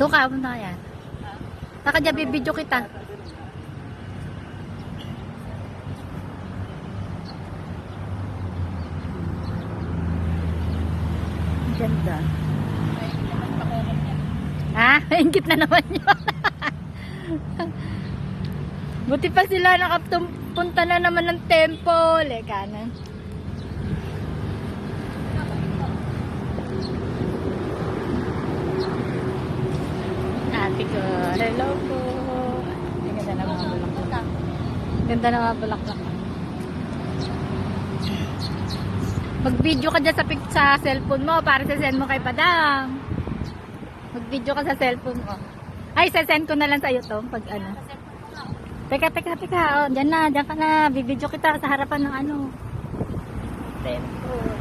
Doon ka, muna yan. Saka dyan, bibidyo kita. Ganda. Ha? Ingit na naman yun. Buti pa sila nakapunta na naman ng temple. Eh, kanan. Ate. Hello po. Ang ganda na mga bulaklak. Ganda na mga bulaklak. Mag-video ka dyan sa, sa cellphone mo para sa-send mo kay Padang. Mag-video ka sa cellphone mo. Ay, sa-send ko na lang sa'yo to pag ano. Teka, teka, teka. Oh, dyan na, dyan ka na. Bibidyo kita sa harapan ng ano. Temple.